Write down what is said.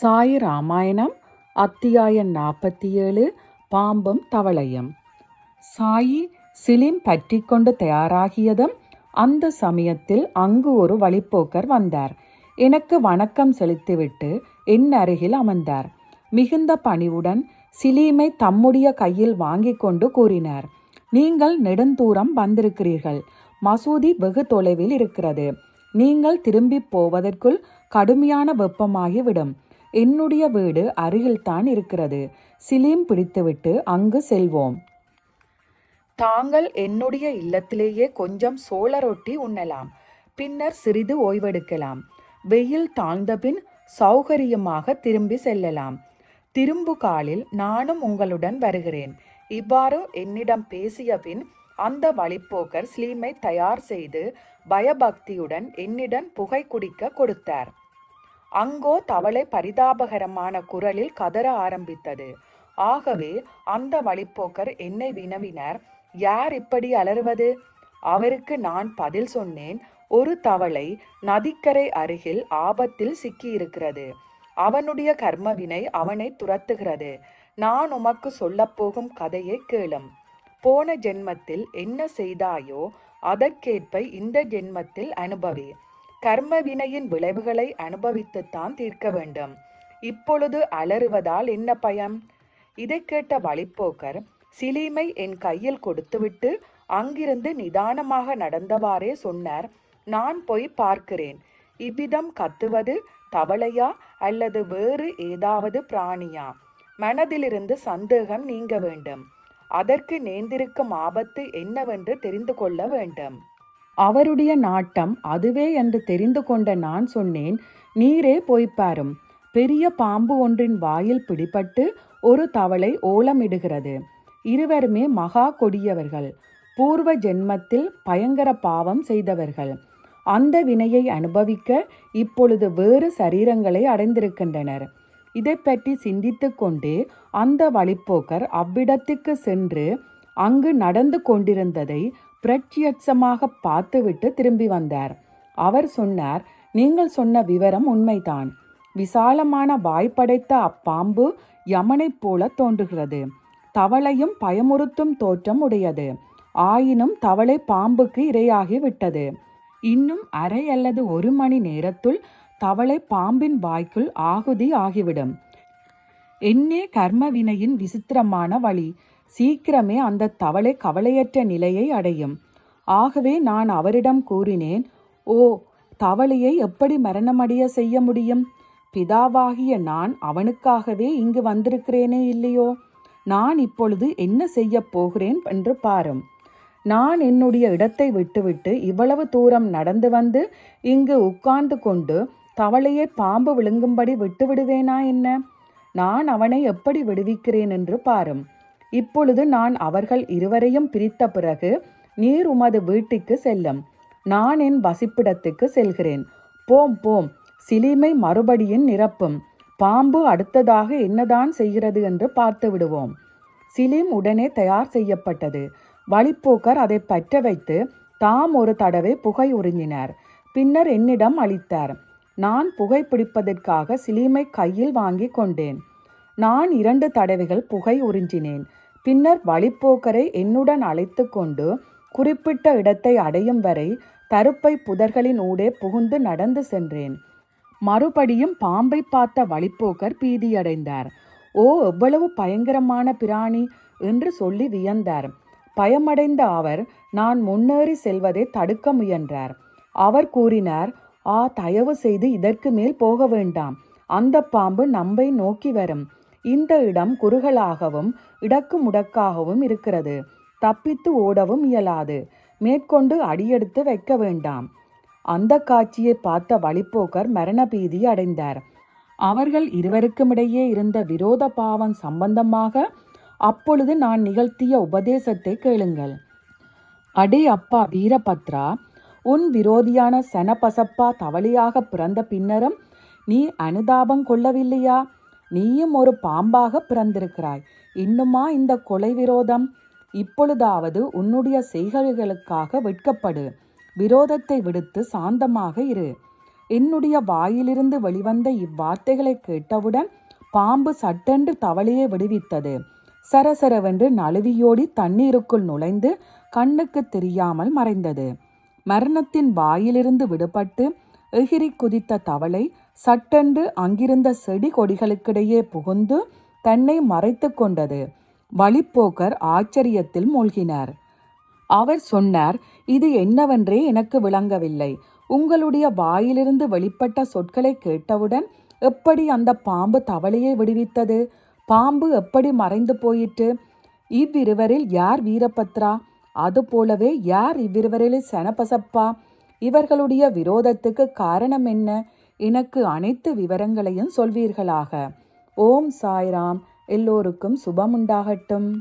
சாய் ராமாயணம் அத்தியாயம் நாற்பத்தி ஏழு பாம்பும் தவளையும். சாயி சிலிம் பற்றி கொண்டு தயாராகியதும் அந்த சமயத்தில் அங்கு ஒரு வழிப்போக்கர் வந்தார். எனக்கு வணக்கம் செலுத்திவிட்டு என் அருகில் அமர்ந்தார். மிகுந்த பணிவுடன் சிலீமை தம்முடைய கையில் வாங்கிக் கொண்டு கூறினார் நீங்கள் நெடுந்தூரம் வந்திருக்கிறீர்கள். மசூதி வெகு தொலைவில் இருக்கிறது. நீங்கள் திரும்பி போவதற்குள் கடுமையான வெப்பமாகிவிடும். என்னுடைய வீடு அருகில்தான் இருக்கிறது. சிலீம் பிடித்துவிட்டு அங்கு செல்வோம். தாங்கள் என்னுடைய இல்லத்திலேயே கொஞ்சம் சோள ரொட்டி உண்ணலாம். பின்னர் சிறிது ஓய்வெடுக்கலாம். வெயில் தாழ்ந்தபின் சௌகரியமாக திரும்பி செல்லலாம். திரும்பு காலில் நானும் உங்களுடன் வருகிறேன். இவ்வாறு என்னிடம் பேசிய பின் அந்த வழிப்போக்கர் ஸ்லீமை தயார் செய்து பயபக்தியுடன் என்னிடம் புகை குடிக்க கொடுத்தார். அங்கோ தவளை பரிதாபகரமான குரலில் கதற ஆரம்பித்தது. ஆகவே அந்த வழிப்போக்கர் என்னை வினவினர். யார் இப்படி அலறுவது? அவருக்கு நான் பதில் சொன்னேன். ஒரு தவளை நதிக்கரை அருகில் ஆபத்தில் சிக்கியிருக்கிறது. அவனுடைய கர்மவினை அவனை துரத்துகிறது. நான் உமக்கு சொல்லப்போகும் கதையை கேளும். போன ஜென்மத்தில் என்ன செய்தாயோ அதற்கேற்ப இந்த ஜென்மத்தில் அனுபவி. கர்ம வினையின் விளைவுகளை அனுபவித்துத்தான் தீர்க்க வேண்டும். இப்பொழுது அலறுவதால் என்ன பயம்? இதை கேட்ட வழிப்போக்கர் சிலீமை என் கையில் கொடுத்துவிட்டு அங்கிருந்து நிதானமாக நடந்தவாறே சொன்னார். நான் போய் பார்க்கிறேன். இவ்விதம் கத்துவது தவளையா அல்லது வேறு ஏதாவது பிராணியா? மனதிலிருந்து சந்தேகம் நீங்க வேண்டும். அதற்கு நேர்ந்திருக்கும் ஆபத்து என்னவென்று தெரிந்து கொள்ள வேண்டும். அவருடைய நாட்டம் அதுவே என்று தெரிந்து கொண்ட நான் சொன்னேன் நீரே போய்ப்பாரும் பெரிய பாம்பு ஒன்றின் வாயில் பிடிபட்டு ஒரு தவளை ஓலமிடுகிறது. இருவருமே மகா கொடியவர்கள். பூர்வ ஜென்மத்தில் பயங்கர பாவம் செய்தவர்கள். அந்த வினையை அனுபவிக்க இப்பொழுது வேறு சரீரங்களை அடைந்திருக்கின்றனர். இதை பற்றி சிந்தித்து கொண்டே அந்த வழிப்போக்கர் அவ்விடத்துக்கு சென்று அங்கு நடந்து கொண்டிருந்ததை பிரத்யட்சமாக பார்த்துவிட்டு திரும்பி வந்தார். அவர் சொன்னார் நீங்கள் சொன்ன விவரம் உண்மைதான். விசாலமான வாய்ப்படைத்த அப்பாம்பு யமனைப் போல தோன்றுகிறது. தவளையும் பயமுறுத்தும் தோற்றம் உடையது. ஆயினும் தவளை பாம்புக்கு இரையாகி விட்டது. இன்னும் அரை அல்லது ஒரு மணி நேரத்துள் தவளை பாம்பின் வாய்க்குள் ஆகுதி ஆகிவிடும். என்னே கர்மவினையின் விசித்திரமான வழி. சீக்கிரமே அந்த தவளை கவலையற்ற நிலையை அடையும். ஆகவே நான் அவரிடம் கூறினேன் ஓ தவளையை எப்படி மரணமடைய செய்ய முடியும்? பிதாவாகிய நான் அவனுக்காகவே இங்கு வந்திருக்கிறேனே இல்லையோ? நான் இப்பொழுது என்ன செய்ய போகிறேன்? என்று பாரும். நான் என்னுடைய இடத்தை விட்டுவிட்டு இவ்வளவு தூரம் நடந்து வந்து இங்கு உட்கார்ந்து கொண்டு தவளையை பாம்பு விழுங்கும்படி விட்டு விடுவேனா என்ன? நான் அவனை எப்படி விடுவிக்கிறேன்? என்று பாரும். இப்பொழுது நான் அவர்கள் இருவரையும் பிரித்த பிறகு நீர் உமது வீட்டுக்கு செல்லும். நான் என் வசிப்பிடத்துக்கு செல்கிறேன். போம் போம். சிலிமை மறுபடியும் நிரப்பும். பாம்பு அடுத்ததாக என்னதான் செய்கிறது என்று பார்த்து விடுவோம். சிலிம் உடனே தயார் செய்யப்பட்டது. வழிப்போக்கர் அதை பற்ற வைத்து தாம் ஒரு தடவை புகை உறிஞ்சினார். பின்னர் என்னிடம் அளித்தார். நான் புகை பிடிப்பதற்காக சிலிமை கையில் வாங்கி கொண்டேன். நான் இரண்டு தடவைகள் புகை உறிஞ்சினேன். பின்னர் வழிப்போக்கரை என்னுடன் அழைத்து கொண்டு குறிப்பிட்ட இடத்தை அடையும் வரை தருப்பை புதர்களின் ஊடே புகுந்து நடந்து சென்றேன். மறுபடியும் பாம்பை பார்த்த வழிப்போக்கர் பீதியடைந்தார். ஓ எவ்வளவு பயங்கரமான பிராணி! என்று சொல்லி வியந்தார். பயமடைந்த அவர் நான் முன்னேறி செல்வதை தடுக்க முயன்றார். அவர் கூறினார் ஆ தயவு செய்து இதற்கு மேல் போக வேண்டாம். அந்த பாம்பு நம்பை நோக்கி வரும். இந்த இடம் குறுகலாகவும் இடக்கு முடக்காகவும் இருக்கிறது. தப்பித்து ஓடவும் இயலாது. மேற்கொண்டு அடியெடுத்து வைக்க வேண்டாம். அந்த காட்சியை பார்த்த வழிப்போக்கர் மரண பீதி அடைந்தார். அவர்கள் இருவருக்குமிடையே இருந்த விரோத பாவம் சம்பந்தமாக அப்பொழுது நான் நிகழ்த்திய உபதேசத்தை கேளுங்கள். அடே அப்பா வீரபத்ரா உன் விரோதியான சனபசப்பா தவளையாக பிறந்த பின்னரும் நீ அனுதாபம் கொள்ளவில்லையா? நீயும் ஒரு பாம்பாக பிறந்திருக்கிறாய். இன்னுமா இந்த கொலை விரோதம்? இப்பொழுதாவது உன்னுடைய செய்கைகளுக்காக வெட்கப்படு. விரோதத்தை விடுத்து சாந்தமாக இரு. என்னுடைய வாயிலிருந்து வெளிவந்த இவ்வார்த்தைகளை கேட்டவுடன் பாம்பு சட்டென்று தவளையை விடுவித்தது. சரசரவென்று நழுவியோடி தண்ணீருக்குள் நுழைந்து கண்ணுக்கு தெரியாமல் மறைந்தது. மரணத்தின் வாயிலிருந்து விடுபட்டு எகிரி குதித்த தவளை சட்டென்று அங்கிருந்த செடி கொடிகளுக்கிடையே புகுந்து தன்னை மறைத்து கொண்டது. வழிப்போக்கர் ஆச்சரியத்தில் மூழ்கினார். அவர் சொன்னார் இது என்னவென்றே எனக்கு விளங்கவில்லை. உங்களுடைய வாயிலிருந்து வெளிப்பட்ட சொற்களை கேட்டவுடன் எப்படி அந்த பாம்பு தவளையை விடுவித்தது? பாம்பு எப்படி மறைந்து போயிற்று? இவ்விருவரில் யார் வீரபத்ரா? அதுபோலவே யார் இவ்விருவரில் சனபசப்பா? இவர்களுடைய விரோதத்துக்கு காரணம் என்ன? எனக்கு அனைத்து விவரங்களையும் சொல்வீர்களாக. ஓம் சாய்ராம். எல்லோருக்கும் சுபமுண்டாகட்டும்.